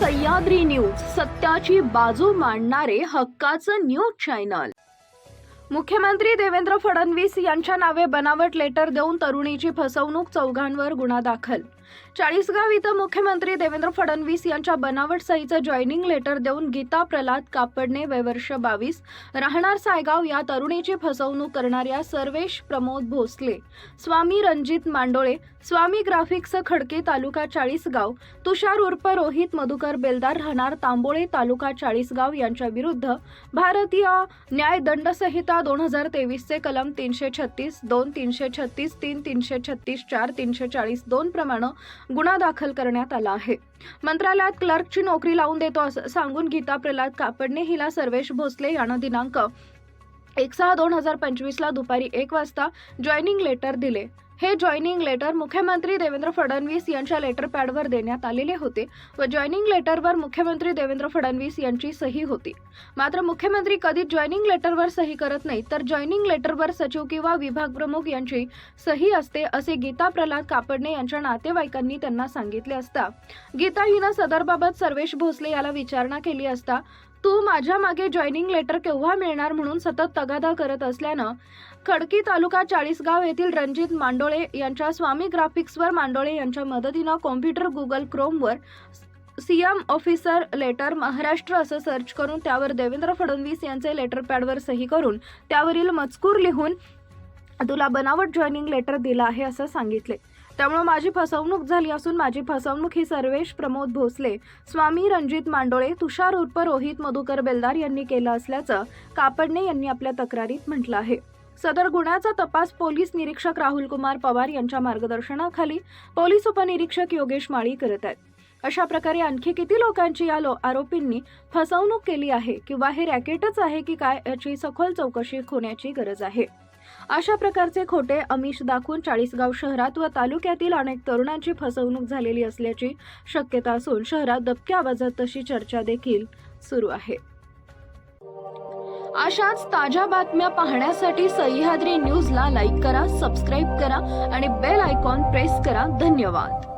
Sahyadri news सत्याची बाजू मांडणारे हक्काचं न्यूज चॅनल. मुख्यमंत्री देवेंद्र फडणवीस यांच्या नावे बनावट लेटर देऊन तरुणीची फसवणूक चौघांवर गुन्हा दाखल. चाळीसगाव इथं मुख्यमंत्री देवेंद्र फडणवीस यांच्या बनावट सहीचं जॉईनिंग लेटर देऊन गीता प्रल्हाद कापडणे वयवर्ष बावीस राहणार सायगाव या तरुणीची फसवणूक करणाऱ्या सर्वेश प्रमोद भोसले स्वामी रणजित मांडोळे स्वामी ग्राफिक्स खडके तालुका चाळीसगाव तुषार उर्फ रोहित मधुकर बेलदार राहणार तांबोळे तालुका चाळीसगाव यांच्या विरुद्ध भारतीय न्याय दंड संहिता दोन हजार तेवीसचे कलम तीनशे छत्तीस दोन तीनशे छत्तीस तीन तीनशे छत्तीस चार तीनशे चाळीस दोन प्रमाणे गुन्हा दाखल करण्यात आला आहे. मंत्रालयात क्लर्कची नोकरी लावून देतो असं सांगून गीता प्रल्हाद कापडणे हिला सर्वेश भोसले यानं दिनांक एक सहा दोन हजार पंचवीसला दुपारी एक वाजता जॉईनिंग लेटर दिले. हे जॉईनिंग लेटर मुख्यमंत्री देवेंद्र फडणवीस यांच्या लेटर पॅडवर देण्यात आलेले होते व जॉईनिंग लेटरवर मुख्यमंत्री देवेंद्र फडणवीस यांची सही होती. मात्र मुख्यमंत्री कधी जॉईनिंग लेटरवर सही करत नाही तर जॉईनिंग लेटरवर सचिव किंवा विभाग प्रमुख यांची सही असते असे गीता प्रल्हाद कापडणे यांच्या नातेवाईकांनी त्यांना सांगितले असता. गीता हिनं सदरबाबत सर्वेश भोसले याला विचारणा केली असता तू माझ्या मागे जॉईनिंग लेटर केव्हा मिळणार म्हणून सतत तगादा करत असल्यानं खडकी तालुका चाळीसगाव येथील रणजित मांडोळे यांच्या स्वामी ग्राफिक्सवर मांडोळे यांच्या मदतीनं computer Google क्रोमवर C M officer letter Maharashtra असं सर्च करून त्यावर देवेंद्र फडणवीस यांचे लेटर पॅडवर सही करून त्यावरील मजकूर लिहून तुला बनावट जॉईनिंग लेटर दिलं आहे असं सांगितले. त्यामुळे माझी फसवणूक झाली असून माझी फसवणूक ही सर्वेश प्रमोद भोसले स्वामी रणजित मांडोळे तुषार उर्फ रोहित मधुकर बेलदार यांनी केलं असल्याचं कापडणे यांनी आपल्या तक्रारीत म्हटलं आहे. सदर गुन्ह्याचा तपास पोलीस निरीक्षक राहुल कुमार पवार यांच्या मार्गदर्शनाखाली पोलीस उपनिरीक्षक योगेश माळी करत आहेत. अशा प्रकारे आणखी किती लोकांची या लो आरोपींनी फसवणूक केली आहे किंवा हे रॅकेटच आहे की काय याची सखोल चौकशी होण्याची गरज आहे. अशा प्रकारचे खोटे अमिष दाखवून चाळीसगाव शहरात व तालुक्यातील अनेक तरुणांची फसवणूक झालेली असल्याची शक्यता असून शहरात दबक्या आवाजात तशी चर्चा देखील सुरू आहे. अशाच ताज्या बातम्या पाहण्यासाठी सह्याद्री न्यूजला लाईक करा सबस्क्राईब करा आणि बेल आयकॉन प्रेस करा. धन्यवाद.